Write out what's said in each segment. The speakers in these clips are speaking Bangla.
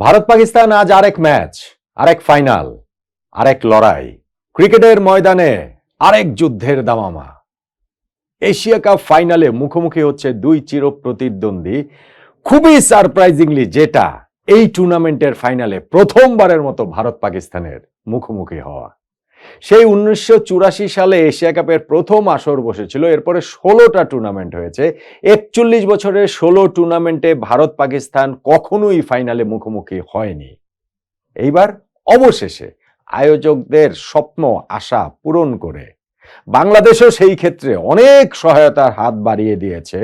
ভারত পাকিস্তান আজ আরেক ম্যাচ, আরেক ফাইনাল, আরেক লড়াই। ক্রিকেটের ময়দানে আরেক যুদ্ধের দামামা। এশিয়া কাপ ফাইনালে মুখোমুখি হচ্ছে দুই চির প্রতিদ্বন্দ্বী খুবই সারপ্রাইজিংলি যেটা এই টুর্নামেন্টের ফাইনালে প্রথমবারের মতো ভারত পাকিস্তানের মুখোমুখি হওয়া। সেই উনিশশো চুরাশি সালে এশিয়া কাপের প্রথম আসর বসেছিল। এরপরে ষোলোটা টুর্নামেন্ট হয়েছে। একচল্লিশ বছরের ষোলো টুর্নামেন্টে ভারত পাকিস্তান কখনোই ফাইনালে মুখোমুখি হয়নি। এইবার অবশেষে আয়োজকদের স্বপ্ন, আশা পূরণ করে। বাংলাদেশও সেই ক্ষেত্রে অনেক সহায়তার হাত বাড়িয়ে দিয়েছে।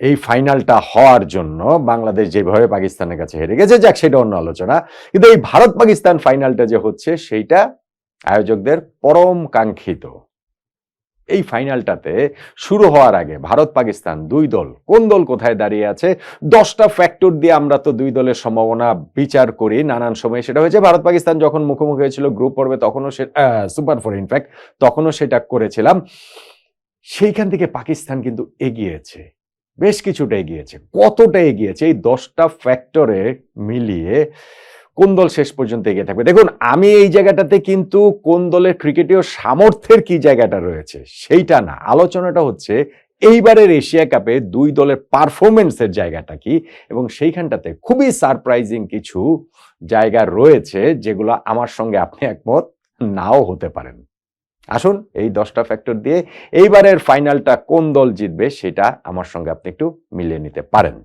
এই ফাইনালটা হওয়ার জন্য বাংলাদেশ যেভাবে পাকিস্তানের কাছে হেরে গেছে, যাক সেটা অন্য আলোচনা। কিন্তু এই ভারত পাকিস্তান ফাইনালটা যে হচ্ছে, সেইটা আয়োজকদের পরম কাঙ্ক্ষিত। এই ফাইনালটাতে শুরু হওয়ার আগে ভারত পাকিস্তান দুই দল কোন দল কোথায় দাঁড়িয়ে আছে? দশটা ফ্যাক্টর দিয়ে আমরা তো দুই দলের সম্ভাবনা বিচার করি নানান সময়। সেটা হয়েছে ভারত পাকিস্তান যখন মুখোমুখি হয়েছিল গ্রুপ পর্বে তখনও সে সুপার ফোর ইনফ্যাক্ট তখনও সেটা করেছিলাম। সেইখান থেকে পাকিস্তান কিন্তু এগিয়েছে, বেশ কিছুটা এগিয়েছে। কতটা এগিয়েছে? এই দশটা ফ্যাক্টরে মিলিয়ে কোন দল শেষ পর্যন্ত এগিয়ে থাকবে? দেখুন, আমি এই জায়গাটাতে কিন্তু কোন দলের ক্রিকেটীয় সামর্থ্যের কি জায়গাটা রয়েছে সেইটা না। আলোচনাটা হচ্ছে এইবারের এশিয়া কাপে দুই দলের পারফরমেন্সের জায়গাটা কি? এবং সেইখানটাতে খুবই সারপ্রাইজিং কিছু জায়গা রয়েছে যেগুলো আমার সঙ্গে আপনি একমত নাও হতে পারেন। আসুন, এই দশটা ফ্যাক্টর দিয়ে এইবারের ফাইনালটা কোন দল জিতবে সেটা আমার সঙ্গে আপনি একটু মিলিয়ে নিতে পারেন।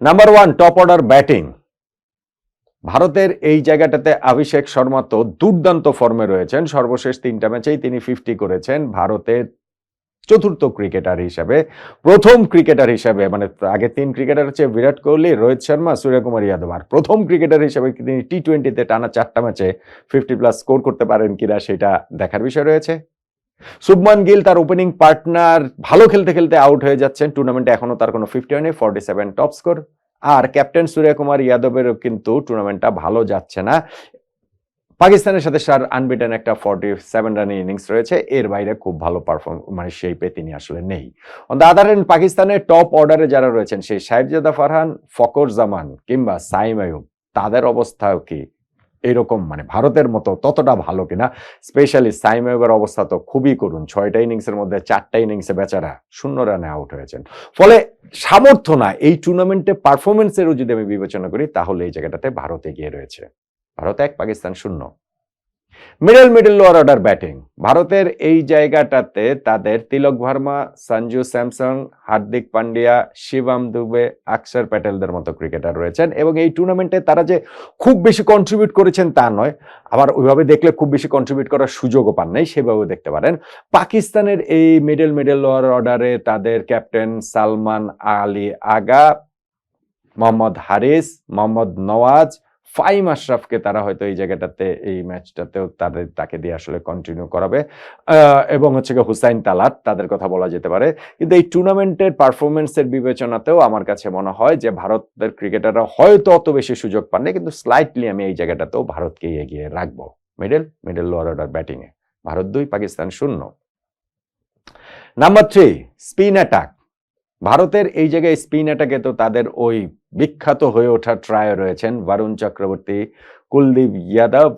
Number one top order batting ভারতের এই জায়গাটাতে অভিষেক শর্মা তো দুর্দান্ত ফর্মে রয়েছেন। সর্বশেষ তিনটা ম্যাচেই তিনি ফিফটি করেছেন। ভারতের চতুর্থ ক্রিকেটার হিসাবে, প্রথম ক্রিকেটার হিসাবে মানে আগে তিন ক্রিকেটার হচ্ছে বিরাট কোহলি, রোহিত শর্মা, সূর্যকুমার যাদব। আর প্রথম ক্রিকেটার হিসাবে তিনি টি টোয়েন্টিতে টানা চারটা ম্যাচে ফিফটি প্লাস স্কোর করতে পারেন কিনা সেটা দেখার বিষয় রয়েছে। শুভমান গিল তার ওপেনিং পার্টনার ভালো খেলতে খেলতে আউট হয়ে যাচ্ছেন। টুর্নামেন্টে এখনও তার কোনো ফিফটি হয়নি ফর্টি সেভেন টপ স্কোর আর ক্যাপ্টেন সূর্যকুমার ইয়াদবেরও কিন্তু টুর্নামেন্টটা ভালো যাচ্ছে না। পাকিস্তানের সাথে স্যার আনবিটেন একটা ফর্টি সেভেন রানের ইনিংস রয়েছে, এর বাইরে খুব ভালো পারফর্ম মানে সেই পে তিনি আসলে নেই। অন দ্য আদার হ্যান্ড পাকিস্তানের টপ অর্ডারে যারা রয়েছেন, সেই সাহেবজাদা ফারহান ফকর জামান কিংবা সাইম আয়ুব তাদের অবস্থাও কি? এরকম মানে ভারতের মতো ততটা ভালো কিনা। স্পেশালি সাইমেবের অবস্থা তো খুবই করুন ছয়টা ইনিংসের মধ্যে চারটা ইনিংসে বেচারা শূন্য রানে আউট হয়েছেন। ফলে সামর্থ্য না, এই টুর্নামেন্টে পারফরমেন্সেরও যদি আমি বিবেচনা করি, তাহলে এই জায়গাটাতে ভারত এগিয়ে রয়েছে। ভারত এক, পাকিস্তান শূন্য। Middle middle lower order batting ভারতের এই জায়গাটাতে তাদের তিলক ভার্মা, সঞ্জু স্যামসং, হার্দিক পান্ডিয়া, শিবাম দুবে, অক্ষর প্যাটেলদের মতো ক্রিকেটার রয়েছেন এবং এই টুর্নামেন্টে তারা যে খুব বেশি কন্ট্রিবিউট করেছেন তা নয়, আবার ওইভাবে দেখলে খুব বেশি কন্ট্রিবিউট করার সুযোগও পান নাই, সেভাবেও দেখতে পারেন। পাকিস্তানের এই মিডল মিডল লোয়ার অর্ডারে তাদের ক্যাপ্টেন সালমান আলী আগা, মোহাম্মদ হারিস, মোহাম্মদ নওয়াজ ফাইম আশরাফকে তারা হয়তো এই জায়গাটাতে, এই ম্যাচটাতেও তাদের, তাকে দিয়ে আসলে কন্টিনিউ করাবে। এবং হচ্ছে হুসাইন তালাত, তাদের কথা বলা যেতে পারে। কিন্তু এই টুর্নামেন্টের পারফরমেন্সের বিবেচনাতেও আমার কাছে মনে হয় যে, ভারতের ক্রিকেটাররা হয়তো অত বেশি সুযোগ পাননি, কিন্তু স্লাইটলি আমি এই জায়গাটাতেও ভারতকেই এগিয়ে রাখব। মিডল মিডল লোয়ার অর্ডার ব্যাটিংয়ে ভারত দুই, পাকিস্তান শূন্য। নাম্বার থ্রি স্পিন অ্যাটাক ভারতের এই জায়গায় স্পিন অ্যাটাকে তো তাদের ওই বিখ্যাত হয়ে ওঠার ট্রায় রয়েছেন বরুণ চক্রবর্তী কুলদীপ যাদব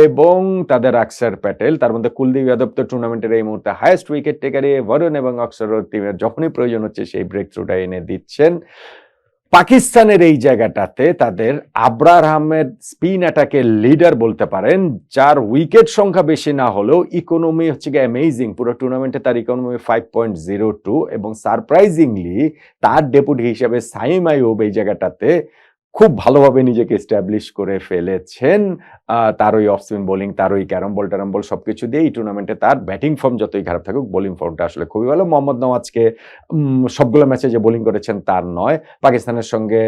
এবং তাদের অক্ষর প্যাটেল। তার মধ্যে কুলদীপ যাদব তো টুর্নামেন্টের এই মুহূর্তে হায়েস্ট উইকেট টেকারে বরুণ এবং অক্ষর টিমের যখনই প্রয়োজন হচ্ছে সেই ব্রেক থ্রুটা এনে দিচ্ছেন। পাকিস্তানের এই জায়গাটাতে তাদের আবরার আহমেদ স্পিন অ্যাটাকের লিডার বলতে পারেন, যার উইকেট সংখ্যা বেশি না হলেও ইকোনমি হচ্ছে গিয়ে অ্যামেজিং পুরো টুর্নামেন্টে তার economy five point zero two এবং সারপ্রাইজিংলি তার ডেপুটি হিসাবে সাইম আইব এই জায়গাটাতে খুব ভালোভাবে নিজেকে এস্টাবলিশ করে ফেলেছেন। তার ওই অফ স্পিন বোলিং তার ওই ক্যারম বল ট্যারম বল সবকিছু দিয়ে এই টুর্নামেন্টে তার ব্যাটিং ফর্ম যতই খারাপ থাকুক বোলিং ফর্মটা আসলে খুবই ভালো। মোহাম্মদ নওয়াজকে সবগুলো ম্যাচে যে বোলিং করেছেন তার নয়। পাকিস্তানের সঙ্গে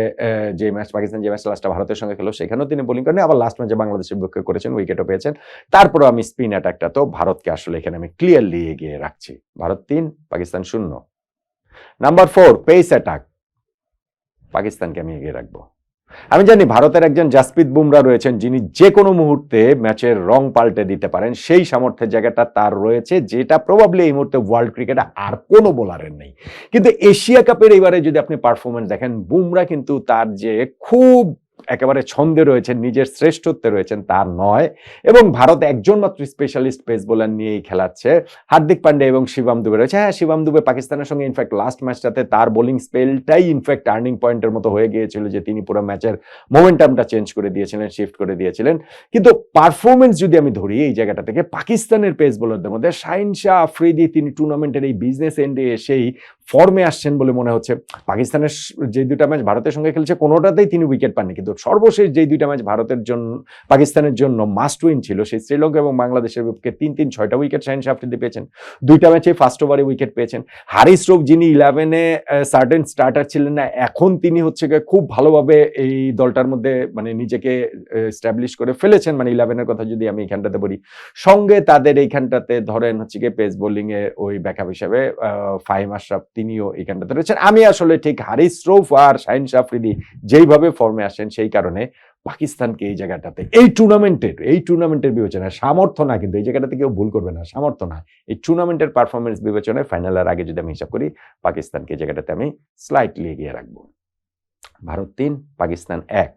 যে ম্যাচ পাকিস্তান যে ম্যাচ লাস্টটা ভারতের সঙ্গে খেলো, সেখানেও তিনি বোলিং করেন আবার লাস্ট ম্যাচে বাংলাদেশের বিপক্ষে করেছেন উইকেটও পেয়েছেন। তারপরেও আমি স্পিন অ্যাটাকটা তো ভারতকে আসলে এখানে আমি ক্লিয়ারলি এগিয়ে রাখছি। ভারত তিন, পাকিস্তান শূন্য। নাম্বার ফোর পেস অ্যাটাক পাকিস্তানকে আমি এগিয়ে রাখব। আমি জানি ভারতের একজন জাসপ্রীত বুমরা রয়েছেন, যিনি যে কোনো মুহূর্তে ম্যাচের রং পাল্টে দিতে পারেন। সেই সামর্থ্যের জায়গাটা তার রয়েছে, যেটা প্রবাবলি এই মুহূর্তে ওয়ার্ল্ড ক্রিকেটে আর কোনো বোলারের নেই। কিন্তু এশিয়া কাপের এবারে যদি আপনি পারফরমেন্স দেখেন, বুমরা কিন্তু তার যে খুব একেবারে ছন্দে রয়েছেন, নিজের শ্রেষ্ঠত্বে রয়েছেন, তা নয়। এবং ভারত একজন মাত্র স্পেশালিস্ট পেস বোলার নিয়েই খেলাচ্ছে। হার্দিক পান্ডে এবং শিবাম দুবে রয়েছে। হ্যাঁ শিবাম দুবে পাকিস্তানের সঙ্গে ইনফ্যাক্ট লাস্ট ম্যাচটাতে তার বোলিং স্পেলটাই ইনফ্যাক্ট টার্নিং পয়েন্টের মতো হয়ে গিয়েছিল যে তিনি পুরো ম্যাচের মোমেন্টামটা চেঞ্জ করে দিয়েছিলেন শিফট করে দিয়েছিলেন। কিন্তু পারফরমেন্স যদি আমি ধরি এই জায়গাটা থেকে, পাকিস্তানের পেস বোলারদের মধ্যে শাহিন শাহ আফ্রিদি, তিনি টুর্নামেন্টের এই বিজনেস এন্ডে এসেই ফর্মে আসছেন বলে মনে হচ্ছে। পাকিস্তানের যে দুটা ম্যাচ ভারতের সঙ্গে খেলছে, কোনোটাতেই তিনি উইকেট পাননি। কিন্তু সর্বশেষ যে দুইটা ম্যাচ ভারতের জন্য পাকিস্তানের জন্য মাস্ট উইন ছিল, সেই শ্রীলঙ্কা এবং বাংলাদেশের বিপক্ষে তিন তিন ছয়টা উইকেট শাহিন শাহ আফ্রিদি পেয়েছেন। দুইটা ম্যাচে ফার্স্ট ওভারে উইকেট পেয়েছেন। হারিস রোভ যিনি ইলেভেনে সার্টেন স্টার্টার ছিলেন না, এখন তিনি হচ্ছে খুব ভালোভাবে এই দলটার মধ্যে মানে নিজেকে স্ট্যাবলিশ করে ফেলেছেন। মানে ইলেভেনের কথা যদি আমি এখানটাতে বলি। সঙ্গে তাদের এইখানটাতে ধরেন হচ্ছে গিয়ে পেস বোলিংয়ে ওই ব্যাকআপ হিসাবে ফাহিম আশরাফ তিনিও এইখানটাতে রয়েছেন। আমি আসলে ঠিক হারিস রৌফ আর শাহিন শাফরিদি যেইভাবে ফর্মে আসেন, সেই কারণে পাকিস্তানকে এই জায়গাটাতে, এই টুর্নামেন্টের এই টুর্নামেন্টের বিবেচনায় সামর্থ্য না, কিন্তু এই জায়গাটাতে কেউ ভুল করবে না, সামর্থ্য না। এই টুর্নামেন্টের পারফরমেন্স বিবেচনায় ফাইনালের আগে যদি আমি হিসাব করি, পাকিস্তানকে এই জায়গাটাতে আমি স্লাইটলি এগিয়ে রাখব। ভারত তিন, পাকিস্তান এক।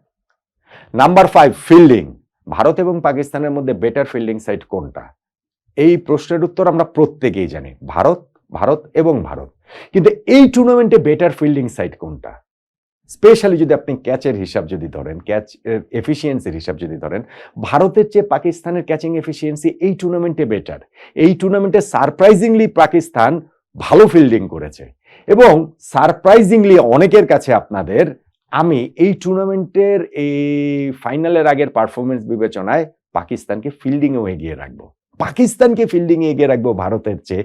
নাম্বার ফাইভ ফিল্ডিং ভারত এবং পাকিস্তানের মধ্যে বেটার ফিল্ডিং সাইড কোনটা? এই প্রশ্নের উত্তর আমরা প্রত্যেকেই জানি। ভারত ভারত এবং ভারত। কিন্তু এই টুর্নামেন্টে বেটার ফিল্ডিং সাইড কোনটা? স্পেশালি যদি আপনি ক্যাচের হিসাব যদি ধরেন ক্যাচ এফিসিয়েন্সির হিসাব যদি ধরেন, ভারতের চেয়ে পাকিস্তানের ক্যাচিং এফিসিয়েন্সি এই টুর্নামেন্টে বেটার এই টুর্নামেন্টে সারপ্রাইজিংলি পাকিস্তান ভালো ফিল্ডিং করেছে। এবং সারপ্রাইজিংলি অনেকের কাছে আপনাদের, আমি এই টুর্নামেন্টের এই ফাইনালের আগের পারফরমেন্স বিবেচনায় পাকিস্তানকে ফিল্ডিংয়েও এগিয়ে রাখব। পাকিস্তানকে ফিল্ডিং এগিয়ে রাখব ভারতের চেয়ে।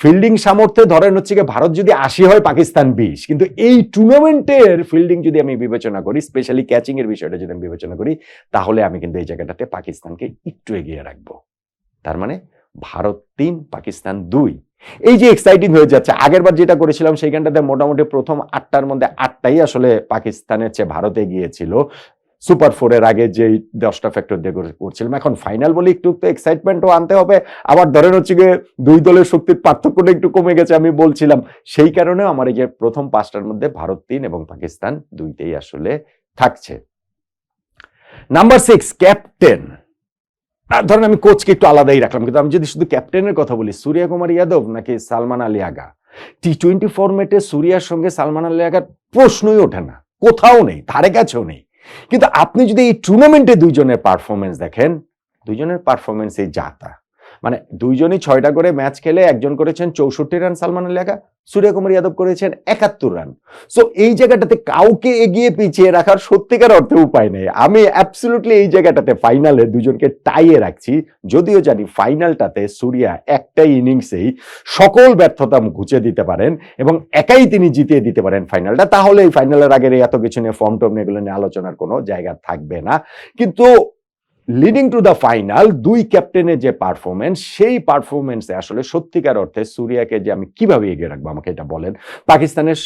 ফিল্ডিং সামর্থ্যে ধরেন হচ্ছে গিয়ে ভারত যদি আশি হয় পাকিস্তান বিশ, কিন্তু এই টুর্নামেন্টের ফিল্ডিং যদি আমি বিবেচনা করি স্পেশালি ক্যাচিং এর বিষয়টা যদি আমি বিবেচনা করি, তাহলে আমি কিন্তু এই জায়গাটাতে পাকিস্তানকে একটু এগিয়ে রাখব। তার মানে ভারত তিন, পাকিস্তান দুই। এই যে এক্সাইটিং হয়ে যাচ্ছে, আগের বার যেটা করেছিলাম সেইখানটাতে মোটামুটি প্রথম আটটার মধ্যে আটটাই আসলে পাকিস্তানের চেয়ে ভারতে গিয়েছিল সুপার ফোরের আগে যে দশটা ফ্যাক্টর দিয়ে করছিলাম। এখন ফাইনাল বলে একটু তো এক্সাইটমেন্টও আনতে হবে। আবার ধরেন হচ্ছে গিয়ে দুই দলের শক্তির পার্থক্যটা একটু কমে গেছে, আমি বলছিলাম। সেই কারণে আমার এই যে প্রথম পাঁচটার মধ্যে ভারত তিন এবং পাকিস্তান দুইটাই আসলে থাকছে। নাম্বার সিক্স ক্যাপ্টেন ধরেন আমি কোচকে একটু আলাদাই রাখলাম, কিন্তু আমি যদি শুধু ক্যাপ্টেনের কথা বলি, সূর্য কুমার যাদব নাকি সালমান আলী আগা? টি টোয়েন্টি ফরম্যাটে সূর্যার সঙ্গে সালমান আলী আগার প্রশ্নই ওঠে না। কোথাও নেই, ধারে কাছেও নেই। কিন্তু আপনি যদি এই টুর্নামেন্টে দুইজনের পারফরমেন্স দেখেন দুইজনের পারফরমেন্সই জাতা মানে দুইজনই ছয়টা করে ম্যাচ খেলে একজন করেছেন চৌষট্টি রান সালমান আলী আগা সূর্যকুমার যাদব করেছেন একাত্তর রান। সো এই জায়গাটাতে কাউকে এগিয়ে পিছিয়ে রাখার সত্যিকার অর্থে উপায় নেই। আমি অ্যাবসলুটলি এই জায়গাটাতে ফাইনালে দুজনকে টাইয়ে রাখছি, যদিও জানি ফাইনালটাতে সূর্যা একটাই ইনিংসেই সকল ব্যর্থতা ঘুচে দিতে পারেন এবং একাই তিনি জিতিয়ে দিতে পারেন ফাইনালটা তাহলে এই ফাইনালের আগের এত কিছু নিয়ে ফর্ম টর্ম এগুলো নিয়ে আলোচনার কোনো জায়গা থাকবে না। কিন্তু লিডিং টু দ্য ফাইনাল দুই ক্যাপ্টেনের যে পারফরমেন্স সেই পারফরমেন্সে আসলে সত্যিকার অর্থে সুরিয়াকে যে আমি কীভাবে এগিয়ে রাখব আমাকে এটা বলেন। পাকিস্তানের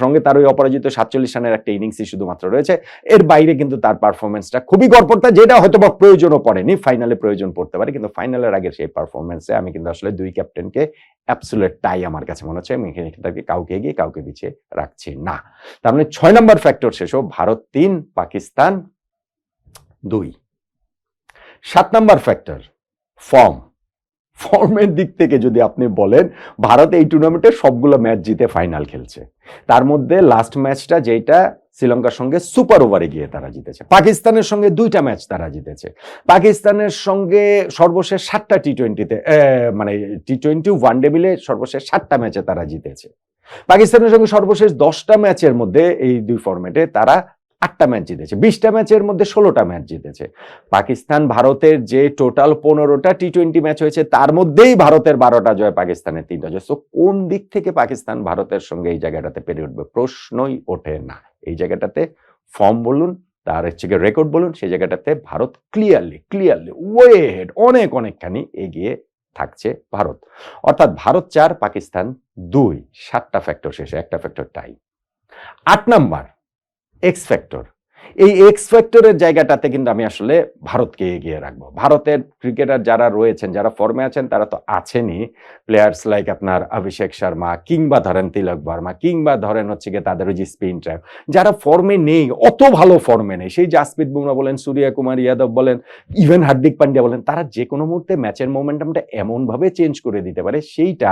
সঙ্গে তার ওই অপরাজিত সাতচল্লিশ রানের একটা ইনিংসই শুধুমাত্র রয়েছে। এর বাইরে কিন্তু তার পারফরমেন্সটা খুবই গড়পড়তা যেটা হয়তো বা প্রয়োজনও পড়েনি ফাইনালে প্রয়োজন পড়তে পারে কিন্তু ফাইনালের আগে সেই পারফরমেন্সে আমি কিন্তু আসলে দুই ক্যাপ্টেনকে অ্যাবসুলেট টাই আমার কাছে মনে হচ্ছে। আমি এখানে এটাকে কাউকে এগিয়ে কাউকে পিছিয়ে রাখছি না। তার মানে ছয় নম্বর ফ্যাক্টর শেষ হোক, ভারত তিন পাকিস্তান দুই। সাত নাম্বার ফ্যাক্টর ফর্ম ফর্মের দিক থেকে যদি আপনি বলেন, ভারত এই টুর্নামেন্টে সবগুলো ম্যাচ জিতে ফাইনাল খেলছে। তার মধ্যে লাস্ট ম্যাচটা যেটা শ্রীলঙ্কার সঙ্গে সুপার ওভারে গিয়ে তারা জিতেছে। পাকিস্তানের সঙ্গে দুইটা ম্যাচ তারা জিতেছে। পাকিস্তানের সঙ্গে সর্বশেষ সাতটা টি টোয়েন্টিতে মানে টি টোয়েন্টি ওয়ান ডে মিলে সর্বশেষ সাতটা ম্যাচে তারা জিতেছে। পাকিস্তানের সঙ্গে সর্বশেষ দশটা ম্যাচের মধ্যে এই দুই ফরম্যাটে তারা আটটা ম্যাচ জিতেছে, বিশটা ম্যাচের মধ্যে ষোলোটা ম্যাচ জিতেছে। পাকিস্তান ভারতের যে টোটাল পনেরোটা টি টোয়েন্টি ম্যাচ হয়েছে, তার মধ্যেই ভারতের বারোটা জয়, পাকিস্তানের তিনটা জয়। সো কোন দিক থেকে পাকিস্তান ভারতের সঙ্গে এই জায়গাটাতে পেরে উঠবে? প্রশ্নই ওঠে না। এই জায়গাটাতে ফর্ম বলুন, তার হচ্ছে গিয়ে রেকর্ড বলুন, সেই জায়গাটাতে Bharat clearly clearly way ahead অনেক, অনেকখানি এগিয়ে থাকছে ভারত। অর্থাৎ ভারত চার, পাকিস্তান দুই, সাতটা ফ্যাক্টর শেষে, একটা ফ্যাক্টর টাই আট নাম্বার এক্স ফ্যাক্টর এই এক্স ফ্যাক্টরের জায়গাটাতে কিন্তু আমি আসলে ভারতকে এগিয়ে রাখব। ভারতের ক্রিকেটার যারা রয়েছেন, যারা ফর্মে আছেন, তারা তো আছেনই। প্লেয়ার্স লাইক আপনার অভিষেক শর্মা কিংবা ধরেন তিলক বর্মা কিংবা ধরেন হচ্ছে গিয়ে তাদের ওই যে স্পিন ট্র্যাক যারা ফর্মে নেই, অত ভালো ফর্মে নেই, সেই জাসপ্রীত বুমরা বলেন, সূর্য কুমার ইয়াদব বলেন ইভেন হার্দিক পান্ডিয়া বলেন, তারা যে কোনো মুহূর্তে ম্যাচের মোমেন্টামটা এমনভাবে চেঞ্জ করে দিতে পারে, সেইটা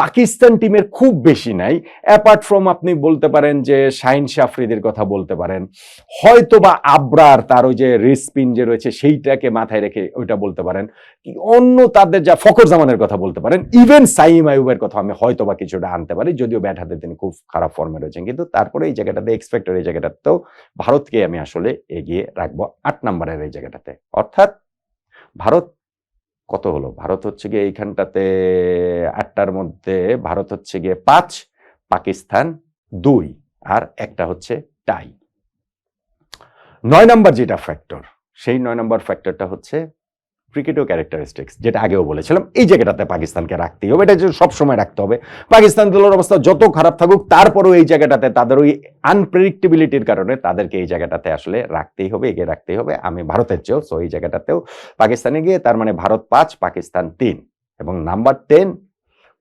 পাকিস্তান টিমের খুব বেশি নাই। অ্যাপার্ট ফ্রম আপনি বলতে পারেন যে শাহিন শাফরিদের কথা বলতে পারেন হয়তো বা আবরার তার ওই যে রিস্পিন যে রয়েছে সেইটাকে মাথায় রেখে ওইটা বলতে পারেন, কি অন্য তাদের যা ফখর জামানের কথা বলতে পারেন ইভেন সাইম আইবের কথা আমি হয়তো বা কিছুটা আনতে পারি, যদিও ব্যাট হাতে তিনি খুব খারাপ ফর্মে রয়েছেন, কিন্তু তারপরে এই জায়গাটাতে এক্সপেক্টর এই জায়গাটাতেও ভারতকে আমি আসলে এগিয়ে রাখব আট নম্বরের এই জায়গাটাতে। অর্থাৎ ভারত কত হলো? ভারত হচ্ছে গিয়ে এইখানটাতে আটটার মধ্যে ভারত হচ্ছে গিয়ে পাঁচ, পাকিস্তান দুই, আর একটা হচ্ছে টাই। নয় নম্বর যেটা ফ্যাক্টর সেই নয় নম্বর ফ্যাক্টরটা হচ্ছে ক্রিকেটও ক্যারেক্টারিস্টিক্স যেটা আগেও বলেছিলাম, এই জায়গাটাতে পাকিস্তানকে রাখতেই হবে, এটা সবসময় রাখতে হবে। পাকিস্তান দলের অবস্থা যত খারাপ থাকুক, তারপরেও এই জায়গাটাতে তাদের ওই আনপ্রেডিক্টেবিলিটির কারণে তাদেরকে এই জায়গাটাতে আসলে রাখতেই হবে, এগিয়ে রাখতেই হবে। আমি ভারতের চেয়েও সো এই জায়গাটাতেও পাকিস্তানে গিয়ে তার মানে ভারত পাঁচ, পাকিস্তান তিন। এবং নাম্বার টেন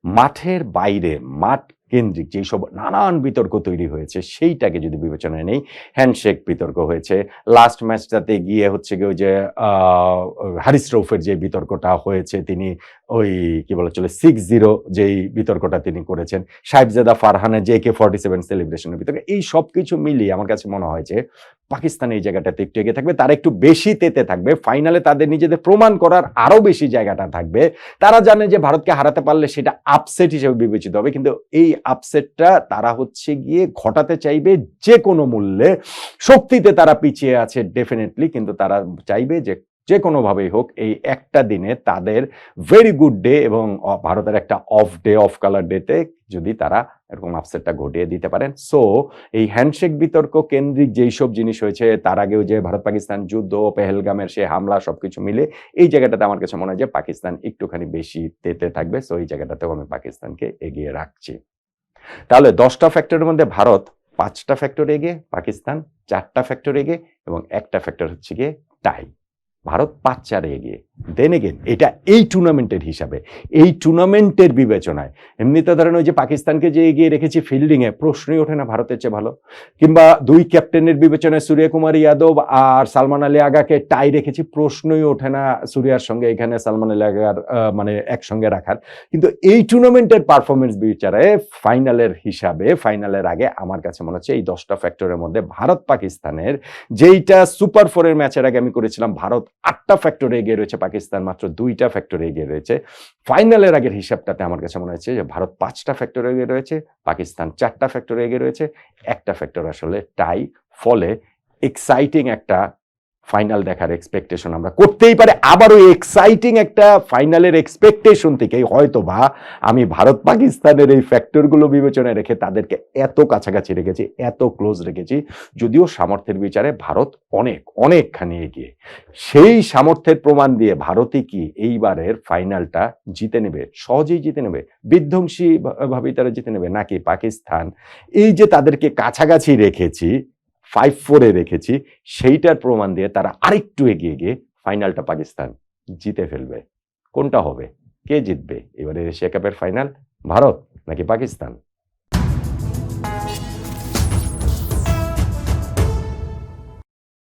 মাঠের বাইরে, মাঠ কেন্দ্রিক যেই সব নানান বিতর্ক তৈরি হয়েছে, সেইটাকে যদি বিবেচনায় নেই হ্যান্ডশেক বিতর্ক হয়েছে। লাস্ট ম্যাচটাতে গিয়ে হচ্ছে কি ওই যে হারিস রৌফের যে বিতর্কটা হয়েছে, তিনি ওই কি বলা চলে সিক্স জিরো যেই বিতর্কটা তিনি করেছেন, সাহেবজাদা ফারহানের জে কে ফর্টি সেভেন সেলিব্রেশনের বিতর্ক, এই সব কিছু মিলিয়ে আমার কাছে মনে হয় যে পাকিস্তান এই জায়গাটাতে একটু এগিয়ে থাকবে, তারা একটু বেশি তেতে থাকবে ফাইনালে তাদের নিজেদের প্রমাণ করার আরও বেশি জায়গাটা থাকবে। তারা জানে যে ভারতকে হারাতে পারলে সেটা আপসেট হিসেবে বিবেচিত হবে, কিন্তু এই আপসেটটা তারা হচ্ছে গিয়ে ঘটাতে চাইবে যে কোনো মূল্যে, শক্তিতে তারা পিছিয়ে আছে ডেফিনেটলি কিন্তু তারা চাইবে যে যে কোনোভাবেই হোক, এই একটা দিনে তাদের ভেরি গুড ডে এবং ভারতের একটা অফ ডে অফ কালার ডেতে যদি তারা এরকম আপসেটটা ঘটিয়ে দিতে পারেন। সো এই হ্যান্ডশেক বিতর্ক কেন্দ্রিক যেই সব জিনিস হয়েছে, তার আগেও যে ভারত পাকিস্তান যুদ্ধ, পেহেলগামের সে হামলা সব কিছু মিলে, এই জায়গাটাতে আমার কাছে মনে হয় যে পাকিস্তান একটুখানি বেশি তেতে থাকবে। সো এই জায়গাটাতেও আমি পাকিস্তানকে এগিয়ে রাখছি। তাহলে দশটা ফ্যাক্টরের মধ্যে ভারত পাঁচটা ফ্যাক্টর এগিয়ে, পাকিস্তান চারটা ফ্যাক্টর এগিয়ে এবং একটা ফ্যাক্টর হচ্ছে গিয়ে টাই। ভারত পাঁচ চারে এগিয়ে দেন এগেন এটা এই টুর্নামেন্টের হিসাবে, এই টুর্নামেন্টের বিবেচনায়, এমনিতে ধরেন ওই যে পাকিস্তানকে যে এগিয়ে রেখেছি ফিল্ডিংয়ে প্রশ্নই ওঠে না ভারতের চেয়ে ভালো। কিংবা দুই ক্যাপ্টেনের বিবেচনায় সূর্যকুমার ইয়াদব আর সালমান আলী আগাকে টাই রেখেছি, প্রশ্নই ওঠে না সূর্যার সঙ্গে, এখানে সালমান আলী আগার মানে একসঙ্গে রাখার। কিন্তু এই টুর্নামেন্টের পারফরমেন্স বিচারে ফাইনালের হিসাবে ফাইনালের আগে আমার কাছে মনে হচ্ছে এই দশটা ফ্যাক্টরের মধ্যে ভারত পাকিস্তানের যেইটা সুপার ফোরের ম্যাচের আগে আমি করেছিলাম, ভারত আটটা ফ্যাক্টরে এগিয়ে রয়েছে পাকিস্তান মাত্র দুইটা ফ্যাক্টরে এগিয়ে রয়েছে। ফাইনালের আগের হিসাবটাতে আমার কাছে মনে হচ্ছে যে, ভারত পাঁচটা ফ্যাক্টরে এগিয়ে রয়েছে, পাকিস্তান চারটা ফ্যাক্টরে এগিয়ে রয়েছে, একটা ফ্যাক্টর আসলে টাই। ফলে এক্সাইটিং একটা ফাইনাল দেখার এক্সপেকটেশন আমরা করতেই পারে। আবারও এক্সাইটিং একটা ফাইনালের এক্সপেকটেশন থেকেই হয়তো বা আমি ভারত পাকিস্তানের এই ফ্যাক্টরগুলো বিবেচনায় রেখে তাদেরকে এত কাছাকাছি রেখেছি, এত ক্লোজ রেখেছি, যদিও সামর্থ্যের বিচারে ভারত অনেক, অনেকখানি এগিয়ে। সেই সামর্থ্যের প্রমাণ দিয়ে ভারতই কি এইবারের ফাইনালটা জিতে নেবে? সহজেই জিতে নেবে? বিধ্বংসী ভাবেই তারা জিতে নেবে? নাকি পাকিস্তান? এই যে তাদেরকে কাছাকাছি রেখেছি ফাইভ ফোরে রেখেছি, সেইটার প্রমাণ দিয়ে তারা আরেকটু এগিয়ে গিয়ে ফাইনালটা পাকিস্তান জিতে ফেলবে। কোনটা হবে? কে জিতবে? এবারে এশিয়া কাপের ফাইনাল? ভারত নাকি পাকিস্তান?